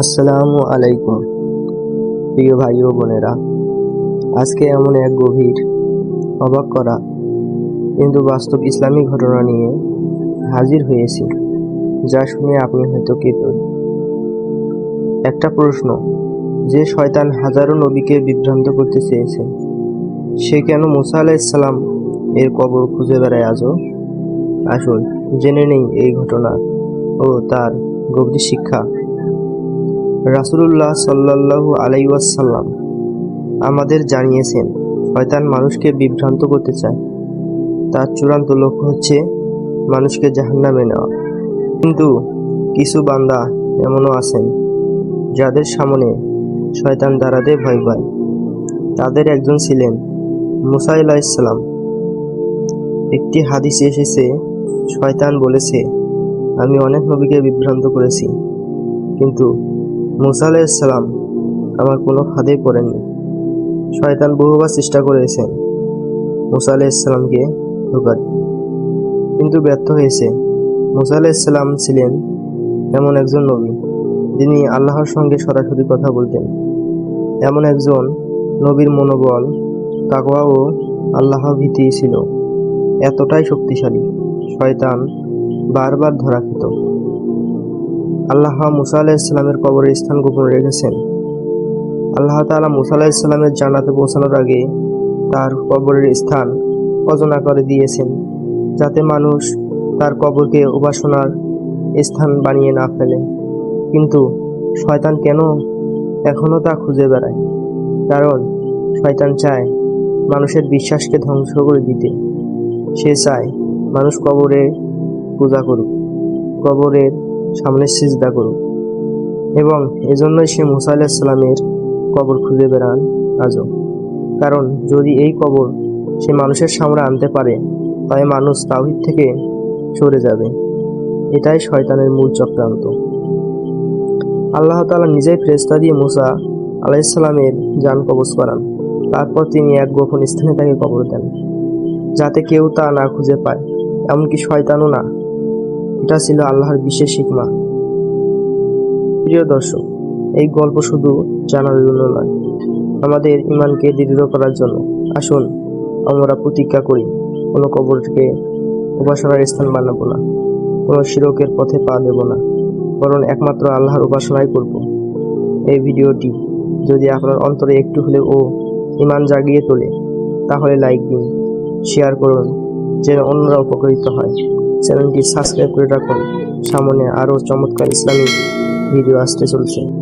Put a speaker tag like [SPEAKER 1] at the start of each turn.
[SPEAKER 1] আসসালামু আলাইকুম। প্রিয় ভাই ও বোনেরা, আজকে এমন এক গভীর, অবাক করা, কিন্তু বাস্তব ইসলামী ঘটনা নিয়ে হাজির হয়েছি, যা শুনে আপনি হয়তো কেঁপে। একটা প্রশ্ন, যে শয়তান হাজারো নবীকে বিভ্রান্ত করতে চেয়েছে, সে কেন মুসা আলাইসাল্লাম এর কবর খুঁজে বেড়ায় আজও? আসুন জেনে নেই এই ঘটনা ও তার গভীর শিক্ষা। রাসূলুল্লাহ সাল্লাল্লাহু আলাইহি ওয়াসাল্লাম আমাদের জানিয়েছেন, শয়তান মানুষকে বিভ্রান্ত করতে চায়। তার চূড়ান্ত লক্ষ্য হচ্ছে মানুষকে জাহান্নামে নেওয়া। কিন্তু কিছু বান্দা এমনও আছেন, যাদের সামনে শয়তান দাঁড়াতে ভয় পায়। তাদের একজন ছিলেন মুসা ইসলাম একটি হাদিসে এসেছে, শয়তান বলেছে, আমি অনেক নবীকে বিভ্রান্ত করেছি, কিন্তু মুসা আলাইসাল্লাম আমার কোনো ফাঁদে পড়েননি শয়তান বহুবার চেষ্টা করেছেন মুসা আলাইসাল্লামকে ধোকা দিতে। কিন্তু ব্যর্থ হয়েছে। মুসা আলাইসাল্লাম ছিলেন এমন একজন নবী, যিনি আল্লাহর সঙ্গে সরাসরি কথা বলতেন। এমন একজন নবীর মনোবল, তাকওয়া ও আল্লাহ ভীতি ছিল। এতটাই শক্তিশালী, শয়তান বারবার ধরা খেত। আল্লাহ মুসা আলাহিসাল্লামের কবরের স্থান গোপন রেখেছেন। আল্লাহ তাআলা মুসা আলাহিসাল্লামের জান্নাতে পৌঁছানোর আগে তার কবরের স্থান অজনা করে দিয়েছেন, যাতে মানুষ তার কবরকে উপাসনার স্থান বানিয়ে না ফেলে। কিন্তু শয়তান কেন এখনও তা খুঁজে বেড়ায়? কারণ শয়তান চায় মানুষের বিশ্বাসকে ধ্বংস করে দিতে। সে চায় মানুষ কবরে পূজা করুক। কবরের সামনে সিজদা করুক। এবং এজন্যই সে মুসা আলাহিসাল্লামের কবর খুঁজে বেড়ান আজও। কারণ যদি এই কবর সে মানুষের সামনে আনতে পারে তবে মানুষ তাওহিদ থেকে সরে যাবে। এটাই শয়তানের মূল চক্রান্ত। আল্লাহ তালা নিজেই ফেরেশতা দিয়ে মুসা আলাইসাল্লামের যান কবজ করান। তারপর তিনি এক গোপন স্থানে তাকে কবর দেন, যাতে কেউ তা না খুঁজে পায়। এমনকি শয়তানও না। এটা ছিল আল্লাহর বিশেষ শিকমা প্রিয় দর্শক, এই গল্প শুধু জানার জন্য নয়, আমাদের ইমানকে দৃঢ় করার জন্য। আসুন, আমরা প্রতিজ্ঞা করি, কোনো কবরকে উপাসনার স্থান বানাবো না, কোনো শিরকের পথে পা দেব না, বরং একমাত্র আল্লাহর উপাসনাই করব। এই ভিডিওটি যদি আপনার অন্তরে একটু হলেও ইমান জাগিয়ে তোলে, তাহলে লাইক দিন, শেয়ার করুন যেন অন্যরা উপকৃত হয়। চ্যানেলটি সাবস্ক্রাইব করে রাখুন। সামনে আরও চমৎকার ইসলামিক ভিডিও আসতে চলছে।